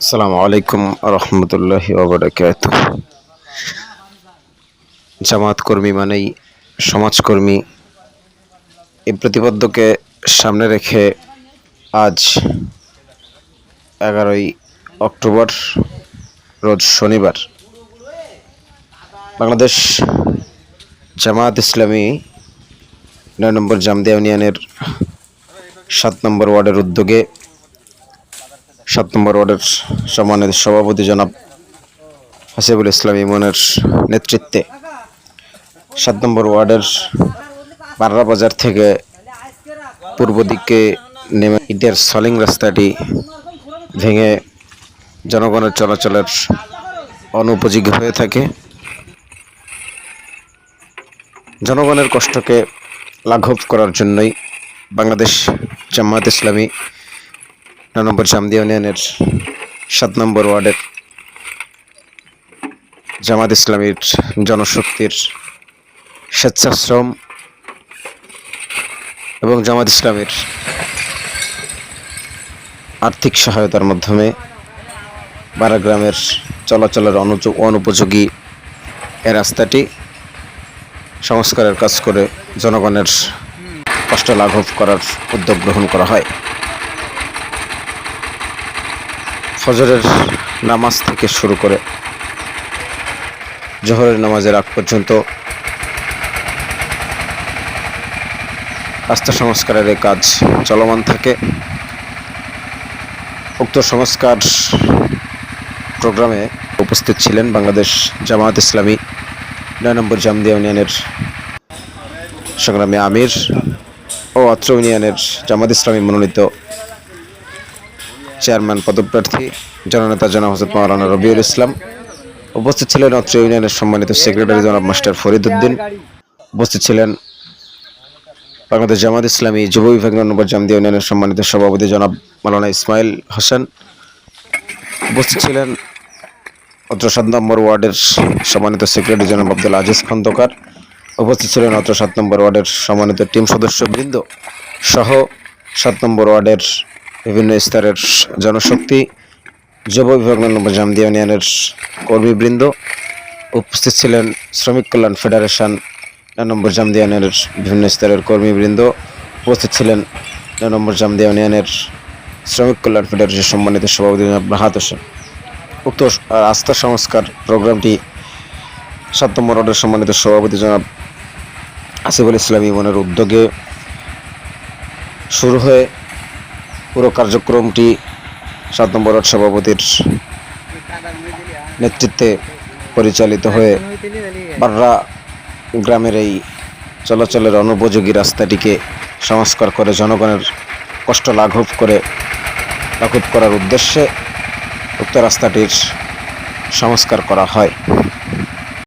আসসালামু আলাইকুম রহমতুল্লাহ ওবরাকাত জামাত কর্মী মানেই সমাজকর্মী এই প্রতিপাদ্যকে সামনে রেখে আজ এগারোই অক্টোবর, রোজ শনিবার, বাংলাদেশ জামাত ইসলামী নয় নম্বর জামদিয়া ইউনিয়নের সাত নম্বর ওয়ার্ডের উদ্যোগে সাত নম্বর ওয়ার্ডের সম্মানিত সভাপতি জনাব হাসিবুল ইসলাম ইমনের নেতৃত্বে সাত নম্বর ওয়ার্ডের বাররা বাজার থেকে পূর্ব দিকে নেমে ইটের সলিং রাস্তাটি ভেঙে জনগণের চলাচলের অনুপযোগী হয়ে থাকে। জনগণের কষ্টকে লাঘব করার জন্যই বাংলাদেশ জামায়াত ইসলামী নয় নম্বর জামদিয়া ইউনিয়নের সাত নম্বর ওয়ার্ডের জামাত ইসলামীর জনশক্তির স্বেচ্ছাশ্রম এবং জামাত ইসলামের আর্থিক সহায়তার মাধ্যমে বারাগ্রামের চলাচলের অনুপযোগী এ রাস্তাটি সংস্কারের কাজ করে জনগণের কষ্ট লাঘব করার উদ্যোগ গ্রহণ করা হয়। ফজরের নামাজ থেকে শুরু করে জোহরের নামাজের আগ পর্যন্ত রাস্তা সংস্কারের কাজ চলমান থাকে। উক্ত সংস্কার প্রোগ্রামে উপস্থিত ছিলেন বাংলাদেশ জামায়াত ইসলামী নয় নম্বর জামদিয়া ইউনিয়নের সংগ্রামী আমির ও অত্র ইউনিয়নের জামাত ইসলামী মনোনীত চেয়ারম্যান পদপ্রার্থী জননেতা জনাব হজরত মাওলানা রবিউল ইসলাম। উপস্থিত ছিলেন অত্র ইউনিয়নের সম্মানিত সেক্রেটারি জনাব মাস্টার ফরিদ উদ্দিন। উপস্থিত ছিলেন বাংলাদেশ জামাত ইসলামী যুব বিভাগ নম্বর জামদিয়া ইউনিয়নের সম্মানিত সভাপতি জনাব মাওলানা ইসমাইল হোসেন। উপস্থিত ছিলেন অত্র সাত নম্বর ওয়ার্ডের সম্মানিত সেক্রেটারি জনাব আব্দুল আজিজ খন্দকার। উপস্থিত ছিলেন অত্র সাত নম্বর ওয়ার্ডের সম্মানিত টিম সদস্যবৃন্দ সহ সাত নম্বর ওয়ার্ডের বিভিন্ন স্তরের জনশক্তি, যুব বিভাগ নম্বর জামদিয়া ইউনিয়নের কর্মীবৃন্দ উপস্থিত ছিলেন। শ্রমিক কল্যাণ ফেডারেশন নম্বর জামদিয়া ইউনিয়নের বিভিন্ন স্তরের কর্মীবৃন্দ উপস্থিত ছিলেন। নম্বর জামদিয়া ইউনিয়নের শ্রমিক কল্যাণ ফেডারেশন সম্মানিত সভাপতি রাহাত হোসেন। উক্ত আস্থা সংস্কার প্রোগ্রামটি সাত নম্বর সম্মানিত সভাপতি জনাব আসিফুল ইসলাম ইমনের উদ্যোগে শুরু হয়ে পুরো কার্যক্রমটি সাত নম্বর সভাপতির নেতৃত্বে পরিচালিত হয়ে বাররা গ্রামের এই চলাচলের অনুপযোগী রাস্তাটিকে সংস্কার করে জনগণের কষ্ট লাঘব করে, লাঘব করার উদ্দেশ্যে উক্ত রাস্তাটির সংস্কার করা হয়।